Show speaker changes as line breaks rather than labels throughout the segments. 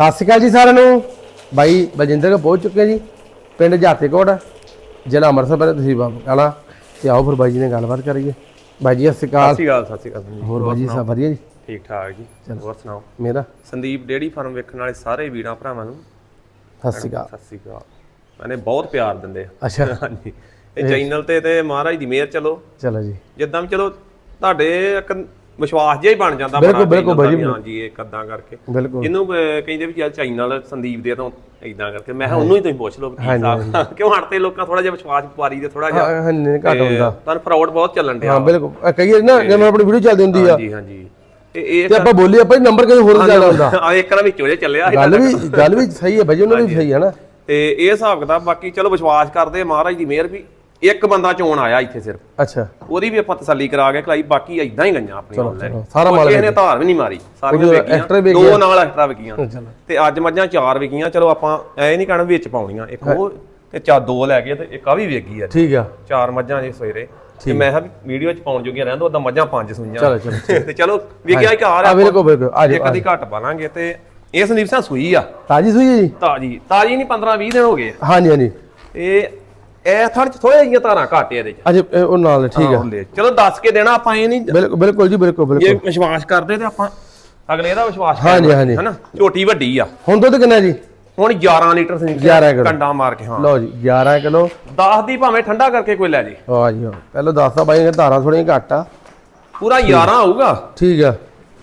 ਸਤਿ ਸ਼੍ਰੀ ਅਕਾਲ ਜੀ ਸਾਰਿਆਂ ਨੂੰ। ਬਾਈ ਬਲਜਿੰਦਰ ਕੋ ਪਹੁੰਚ ਚੁੱਕੇ ਜੀ ਪਿੰਡ ਜਾਤੇਕੋਟ ਜ਼ਿਲ੍ਹਾ ਅੰਮ੍ਰਿਤਸਰ ਬਾਰੇ ਤੁਸੀਂ ਬਾਬਾ ਕਾਲਾ। ਤੇ ਆਓ ਫਿਰ ਬਾਈ ਜੀ ਨਾਲ ਗੱਲਬਾਤ ਕਰੀਏ। ਬਾਈ ਜੀ ਸਤਿ ਸ਼੍ਰੀ ਅਕਾਲ।
ਸਤਿ ਸ਼੍ਰੀ ਅਕਾਲ ਸਤਿ ਸ਼੍ਰੀ ਅਕਾਲ
ਹੋਰ ਬਾਈ ਜੀ ਸਭ ਵਧੀਆ ਜੀ?
ਠੀਕ ਠਾਕ ਜੀ। ਹੋਰ ਸੁਣਾਓ?
ਮੇਰਾ?
ਸੰਦੀਪ ਡੇੜੀ ਫਾਰਮ ਵੇਖਣ ਵਾਲੇ ਸਾਰੇ ਵੀਰਾਂ ਭਰਾਵਾਂ ਨੂੰ।
ਸਤਿ ਸ਼੍ਰੀ ਅਕਾਲ।
ਸਤਿ ਸ਼੍ਰੀ ਅਕਾਲ। ਮੈਨੇ ਬਹੁਤ ਪਿਆਰ ਦਿੰਦੇ ਆ।
ਅੱਛਾ।
ਹਾਂਜੀ। ਇਹ ਚੈਨਲ ਤੇ ਤੇ ਮਹਾਰਾਜ ਦੀ ਮਿਹਰ ਚਲੋ।
ਚਲੋ ਜੀ।
ਜਿੱਦਾਂ ਵੀ ਚਲੋ ਤੁਹਾਡੇ ਇੱਕ ਵਿਸ਼ਵਾਸ ਜਿਹਾ ਹੀ ਬਣ ਜਾਂਦਾ
ਬਿਲਕੁਲ, ਬਿਲਕੁਲ ਬਾਈ,
ਵੀ ਹਾਂਜੀ ਇਹ ਕਦਾਂ ਕਰਕੇ। ਜਿਹਨੂੰ ਕਹਿੰਦੇ ਵੀ ਚੱਲ ਚੈਨਲ ਸੰਦੀਪ ਦੇ ਤੋਂ ਇਦਾਂ ਕਰਕੇ। ਮੈਂ ਉਹਨੂੰ ਹੀ ਤੁਸੀਂ ਪੁੱਛ ਲਓ ਕੀ ਹਿਸਾਬ ਕਿਉਂ ਹਣ ਤੇ ਲੋਕਾਂ ਥੋੜਾ ਜਿਹਾ ਵਿਸ਼ਵਾਸ ਵਪਾਰੀ ਦੇ ਥੋੜਾ ਜਿਹਾ?
ਹਾਂ ਨਹੀਂ ਘੱਟ
ਤੇ
ਹੁੰਦਾ।
ਤੁਹਾਨੂੰ ਫਰਾਡ ਬਹੁਤ ਚੱਲਣ ਡਿਆ।
ਹਾਂ ਬਿਲਕੁਲ। ਇਹ ਕਹੀਏ ਨਾ ਜਿਵੇਂ ਆਪਣੀ ਵੀਡੀਓ ਚੱਲਦੀ ਹੁੰਦੀ ਆ।
ਹਾਂਜੀ ਹਾਂਜੀ। ਤੇ ਇਹ
ਤੇ ਆਪਾਂ ਬੋਲੀ ਆਪਾਂ ਨੰਬਰ ਕਿਤੇ ਹੋਰ ਚੱਲਦਾ ਹੁੰਦਾ?
ਆ ਇੱਕ ਨਾ ਵਿੱਚੋਂ ਜੇ ਚੱਲਿਆ।
ਗੱਲ ਵੀ ਗੱਲ ਵੀ ਸਹੀ ਹੈ ਬਾਈ ਉਹਨਾਂ ਦੀ ਸਹੀ ਹੈ ਨਾ।
ਤੇ ਇਹ ਹਿਸਾਬ ਕਿਤਾਬ ਬਾਕੀ ਚਲੋ ਵਿਸ਼ਵਾਸ ਕਰਦੇ ਮਹਾਰਾਜ ਦੀ ਮਿਹਰ ਵੀ। ਇੱਕ ਬੰਦਾ ਚੋਣ ਆਇਆ ਇੱਥੇ ਸਿਰਫ।
ਅੱਛਾ।
ਉਹਦੀ ਵੀ ਆਪਾਂ ਤਸੱਲੀ ਕਰਾ ਕੇ ਖਲਾਈ ਬਾਕੀ ਇਦਾਂ ਹੀ ਗਈਆਂ ਆਪਣੀਆਂ ਆਨਲਾਈਨ
ਸਾਰਾ ਮਾਲ
ਕਿਸੇ ਨੇ ਧਾਰ ਵੀ ਨਹੀਂ ਮਾਰੀ ਸਾਰੀਆਂ
ਉਹਦੇ
ਵੇਖੀਆਂ।
extra ਵਿਕ
ਦੋ ਨਾਲ ਐਕਸਟਰਾ ਵਿਕੀਆਂ। ਤੇ ਅੱਜ ਮੱਝਾਂ ਚਾਰ ਵਿਕੀਆਂ ਚਲੋ ਆਪਾਂ ਐ ਨਹੀਂ ਕਹਿਣਾ ਵਿੱਚ ਪਾਉਣੀਆਂ। ਇੱਕ ਉਹ ਤੇ ਚਾ ਦੋ ਲੈ ਗਏ ਤੇ ਇੱਕ ਆ ਵੀ ਵੇਗੀ ਅੱਜ।
ਠੀਕ ਆ।
ਚਾਰ ਮੱਝਾਂ ਜੇ ਸਵੇਰੇ। ਤੇ ਮੈਂ ਕਿਹਾ ਵੀਡੀਓ ਚ ਪਾਉਣ ਜੋਗੀਆਂ ਰਹਿੰਦੋ ਉਦਾਂ ਮੱਝਾਂ ਪੰਜ ਸੂਈਆਂ।
ਚਲੋ ਚਲੋ
ਤੇ ਚਲੋ ਵਿਕਿਆ ਇੱਕ ਆ
ਆ ਬਿਲਕੁਲ ਬਿਲਕੁਲ। ਆ
ਇੱਕ
ਜਾਓ।
ਦੀ ਘੱਟ ਪਾਲਾਂਗੇ ਤੇ ਇਹ ਸੰਦੀਪ ਸਿੰਘ ਸੂਈ ਆ।
ਤਾਜੀ ਸੂਈ ਹੈ ਜੀ?
ਤਾਜੀ। ਤਾਜੀ ਨਹੀਂ 15 20 ਦਿਨ ਹੋ ਗਏ। ਆ।
ਹਾਂਜੀ ਹਾਂਜੀ।
ਇਹ ਇਹ ਥਣ ਚ ਥੋੜੇ ਜਿਹੀਆਂ ਧਾਰਾਂ ਘੱਟ ਆ ਇਹਦੇ ਚ।
ਅਜੇ ਇਹ ਉਹ ਨਾਲ ਠੀਕ ਆ
ਹੁੰਦੇ ਆ। ਚਲੋ ਦੱਸ ਕੇ ਦੇਣਾ ਆਪਾਂ ਇਹ ਨਹੀਂ।
ਬਿਲਕੁਲ ਬਿਲਕੁਲ ਜੀ ਬਿਲਕੁਲ
ਜੇ
ਬਿਲਕੁਲ।
ਵਿਸ਼ਵਾਸ ਕਰਦੇ ਤੇ ਆਪਾਂ ਅਗਲੇ ਦਾ ਵਿਸ਼ਵਾਸ
ਹਾਂਜੀ,
ਕਰਾਂਗੇ,
ਹਾਂਜੀ।
ਹਨਾ? ਝੋਟੀ ਵੱਡੀ ਆ।
ਹੁਣ ਦੁੱਧ ਕਿੰਨਾ ਜੀ?
ਹੁਣ 11 ਲੀਟਰ ਸੰਦੀਪ
11 ਕਿਲੋ।
ਕੰਡਾ ਮਾਰ ਕੇ ਹਾਂ।
ਲਓ ਜੀ 11 ਕਿਲੋ।
10 ਦੀ ਭਾਵੇਂ ਠੰਡਾ ਕਰਕੇ ਕੋਈ ਲੈ ਜੇ।
ਵਾਹ ਜੀ ਵਾਹ ਪਹਿਲਾਂ ਦੱਸਦਾ ਬਾਈ ਨੇ ਧਾਰਾਂ ਥੋੜੀਆਂ ਘੱਟ ਆ।
ਪੂਰਾ 11 ਆਊਗਾ?
ਠੀਕ ਆ।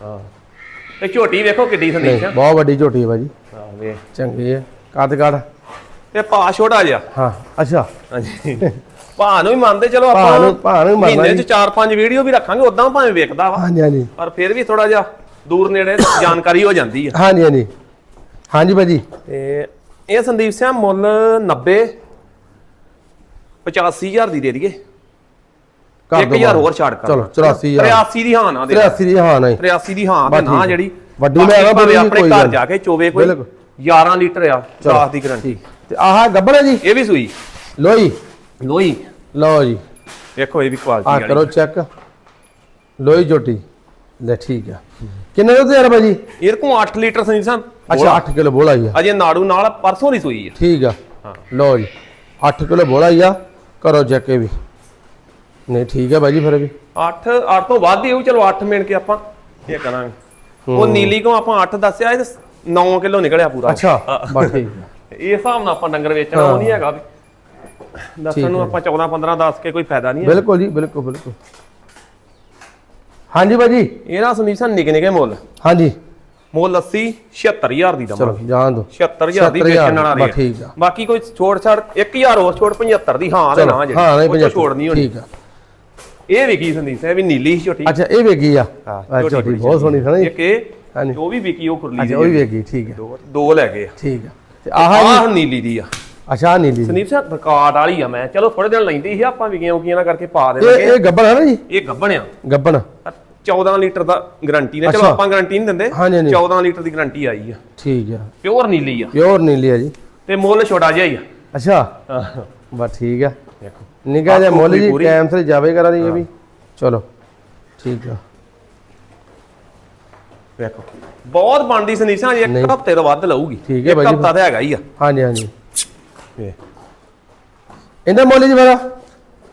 ਹਾਂ। ਤੇ ਝੋਟੀ ਵੇਖੋ ਕਿੱਡੀ ਸੰਦੀਪ
ਨਹੀਂ ਬਹੁਤ ਵੱਡੀ ਝੋਟੀ ਹੈ ਬਾਜੀ
ਹਾਂ ਵੇ
ਚੰਗੀ ਹੈ ਕੱਦ ਕੱਦ
ਤੇ ਭਾ ਛੋਟਾ ਜਿਹਾ।
ਹਾਂ ਅੱਛਾ।
ਹਾਂਜੀ। ਭਾ ਨੂੰ ਵੀ ਮੰਨਦੇ ਚਲੋ
ਭਾ
ਆਪਾਂ
ਨੂੰ ਭਾ ਨੂੰ ਮੰਨਣਾ
ਮਹੀਨੇ
ਜੀ।
ਚ 4-5 ਵੀਡੀਓ ਵੀ ਰੱਖਾਂਗੇ ਉਦਾਂ ਭਾਵੇਂ ਵੇਖਦਾ ਵਾ।
ਹਾਂਜੀ ਹਾਂਜੀ।
ਪਰ ਫਿਰ ਵੀ ਥੋੜਾ ਜਿਹਾ ਦੂਰ ਨੇੜੇ ਜਾਣਕਾਰੀ ਹੋ ਜਾਂਦੀ ਆ।
ਹਾਂਜੀ ਹਾਂਜੀ। ਹਾਂਜੀ ਬਾਜੀ
ਤੇ ਇਹ ਸੰਦੀਪ ਸਿੰਘ ਮੁੱਲ 90 85000 ਦੀ ਦੇ ਦਈਏ।
ਕਰ ਦਿਓ
1000 ਹੋਰ ਛੱਡ ਕਰ।
ਚਲੋ 84000
83 ਦੀ ਹਾਂ ਨਾ ਦੇ।
83 ਦੀ ਹਾਂ ਨਹੀਂ
83 ਦੀ ਹਾਂ ਤੇ ਨਾ। ਜਿਹੜੀ।
ਵੱਡੀ ਲੈ ਆਵਾਂ
ਆਪਣੇ ਘਰ ਜਾ ਕੇ ਚੋਵੇ ਕੋਈ
ਬਿਲਕੁਲ।
11 ਲੀਟਰ ਆ 10 ਦੀ ਗਰੰਟੀ
ਤੇ ਆਹ ਗੱਬੜ ਹੈ ਜੀ?
ਇਹ ਵੀ ਸੂਈ।
ਲੋਈ।
ਲੋਈ।
ਲਓ ਜੀ।
ਵੇਖੋ ਇਹ ਵੀ
ਆ
ਕੁਆਲਿਟੀ ਵਾਲੀ।
ਕਰੋ ਚੈੱਕ ਲੋਈ ਝੋਟੀ ਲੈ ਠੀਕ ਆ। ਕਿੰਨੇ ਦੁੱਧ ਯਾਰ ਬਾਜੀ
ਇਹ ਕੋਲ 8 ਲੀਟਰ ਸੰਦੀਪ ਸਿੰਘ
ਅੱਛਾ 8 ਕਿਲੋ ਬੋਲਾ ਹੀ ਆ।
ਅਜੇ ਨਾੜੂ ਨਾਲ ਪਰਸੋਂ ਦੀ ਸੂਈ ਆ।
ਠੀਕ ਆ।
ਹਾਂ।
ਲਓ ਜੀ। 8 ਕਿਲੋ ਬੋਲਾ ਹੀ ਆ। ਕਰੋ ਚੈੱਕ ਇਹ ਵੀ। ਨਹੀਂ ਠੀਕ ਆ ਬਾਜੀ ਫਿਰ ਵੀ।
8 8 ਤੋਂ ਵੱਧ ਹੀ ਹੋਊ। ਚਲੋ 8 ਮਿਣ ਕੇ ਆਪਾਂ ਇਹ ਕਰਾਂਗੇ। ਉਹ ਨੀਲੀ ਕੋ ਆਪਾਂ 8 ਦੱਸਿਆ ਇਹ 9 ਕਿਲੋ ਨਿਕਲਿਆ ਪੂਰਾ।
ਅੱਛਾ ਬਸ ਠੀਕ ਆ।
ਇਹ ਹਿਸਾਬ ਨਾਲ ਆਪਾਂ ਡੰਗਰ ਵੇਚਣਾ ਉਹ ਨਹੀਂ ਹੈਗਾ ਵੀ। ਦੱਸਣ ਨੂੰ ਆਪਾਂ 14 15 ਦੱਸ ਕੇ ਕੋਈ ਫਾਇਦਾ ਨਹੀਂ ਹੈ।
ਬਿਲਕੁਲ ਜੀ ਬਿਲਕੁਲ ਬਿਲਕੁਲ। ਹਾਂਜੀ ਬਾਜੀ
ਇਹ ਨਾ ਸੁਨੀਲ ਸਨ ਨਿੱਕੇ ਨਿੱਕੇ ਮੁੱਲ।
ਹਾਂਜੀ।
ਮੁੱਲ 80 76000 ਦੀ ਦਵਾਂ
ਚਲੋ ਜਾਣ ਦੋ
76000 ਦੀ
76,000
ਵੇਚਣ ਵਾਲਾ ਰੇਟ
ਠੀਕ ਆ।
ਬਾਕੀ ਕੋਈ ਛੋੜ ਛਾੜ 1000 ਹੋਰ ਛੋੜ 75 ਦੀ ਹਾਂ
ਚਲੋ
ਨਾ ਜਿਹੜੀ।
ਹਾਂ ਨਹੀਂ
ਉਹ ਛੋੜ ਨਹੀਂ ਹੋਣੀ।
ਠੀਕ ਆ।
ਇਹ ਵੀ ਕੀ ਸੰਦੀਪ ਸਾਹਿਬ ਵੀ ਨੀਲੀ ਝੋਟੀ।
ਅੱਛਾ ਇਹ ਵੇਗੀ ਆ?
ਹਾਂ, ਬੜੀ
ਬਹੁਤ ਸੋਹਣੀ ਸਣੀ
ਇੱਕ ਇਹ
ਹਾਂਜੀ।
ਉਹ ਵੀ ਵਿਕੀ ਉਹ ਖੁਰਲੀ
ਅੱਛਾ ਉਹ ਵੀ ਵੇਗੀ ਠੀਕ ਆ।
ਦੋ ਦੋ ਲੈ ਗਏ
ਠੀਕ ਆ। ਆਹ ਜੀ
ਆਹ ਨੀਲੀ ਦੀ ਆ।
ਅੱਛਾ ਆਹ ਨੀਲੀ
ਸੰਦੀਪ ਸਾਹਿਬ ਰਿਕਾਰਡ ਵਾਲੀ ਆ ਮੈਂ। ਚਲੋ ਥੋੜੇ ਦਿਨ ਲੈਂਦੀ ਸੀ ਆਪਾਂ ਵਿਕੀਆਂ ਉਕੀਆਂ ਨਾਲ ਕਰਕੇ ਪਾ
ਇਹ
ਦੇਣਗੇ
ਇਹ ਗੱਬੜ ਹੈ ਨਾ ਜੀ?
ਇਹ ਗੱਭਣਿਆ
ਗੱਬਣ।
14 ਲੀਟਰ ਦਾ ਗਾਰੰਟੀ ਨੇ। ਚਲੋ
ਅੱਛਾ।
ਆਪਾਂ ਗਾਰੰਟੀ ਨਹੀਂ ਦਿੰਦੇ।
ਹਾਂਜੀ, ਹਾਂਜੀ।
14 ਲੀਟਰ ਦੀ ਗਾਰੰਟੀ ਆਈ ਆ।
ਠੀਕ ਆ।
ਪਿਓਰ ਨੀਲੀ ਆ।
ਪਿਓਰ ਨੀਲੀ ਆ ਜੀ।
ਤੇ ਮੁੱਲ ਛੋਟਾ ਜਿਹਾ ਹੀ ਆ।
ਅੱਛਾ। ਬਸ ਠੀਕ ਆ।
ਦੇਖੋ।
ਜਿਹਾ
ਆਹ
ਮੁੱਲ ਜੀ
ਪੂਰੀ-
ਟਾਈਮ ਸਿਰ ਜਾਵੇ ਕਰਾਂ ਦੀ ਇਹ ਵੀ। ਚਲੋ। ਠੀਕ ਆ।
ਵੇਖੋ। ਬਹੁਤ ਬਣਦੀ ਸੰਦੀਸਾਂ ਜੀ। ਇੱਕ ਹਫ਼ਤੇ ਤੋਂ ਵੱਧ ਲਊਗੀ।
ਠੀਕ ਹੈ
ਇੱਕ
ਬਾਈ ਜੀ।
ਹਫ਼ਤਾ ਤਾਂ ਹੈਗਾ ਹੀ ਆ।
ਹਾਂਜੀ ਹਾਂਜੀ।
ਵੇਖ।
ਇਹਦਾ ਮੁੱਲ ਜੀ ਮੇਰਾ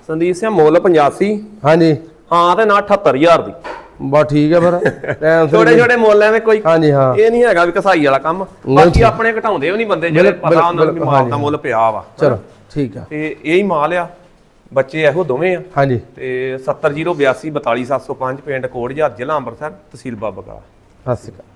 ਸੰਦੀਪ ਸਿੰਘ ਮੁੱਲ 85
ਹਾਂਜੀ।
ਹਾਂ ਤੇ ਨਾ 78000 ਦੀ।
ਬਸ ਠੀਕ ਆ ਫਿਰ।
ਛੋਟੇ ਛੋਟੇ ਮੁੱਲ ਐਵੇਂ ਕੋਈ
ਹਾਂਜੀ ਹਾਂ।
ਇਹ ਨਹੀਂ ਹੈਗਾ ਵੀ ਕਸਾਈ ਵਾਲਾ ਕੰਮ। ਬਾਕੀ ਆਪਣੇ ਘਟਾਉਂਦੇ ਵੀ ਨਹੀਂ ਬੰਦੇ ਜਿਹੜੇ ਪਤਾ ਉਹਨਾਂ ਨੂੰ ਮਾਲ ਦਾ। ਮੁੱਲ ਪਿਆ ਵਾ।
ਚਲੋ ਠੀਕ ਆ।
ਤੇ ਇਹ ਹੀ ਮਾਲ ਆ। ਬੱਚੇ ਇਹੋ ਦੋਵੇਂ ਆ।
ਹਾਂਜੀ।
ਤੇ 70082 42705 ਪਿੰਡ ਕੋੜਝਾਰ ਜ਼ਿਲ੍ਹਾ ਅੰਮ੍ਰਿਤਸਰ ਤਹਿਸੀਲ ਬਾਬਾ
ਸਤਿ ਸ਼੍ਰੀ ਅਕਾਲ।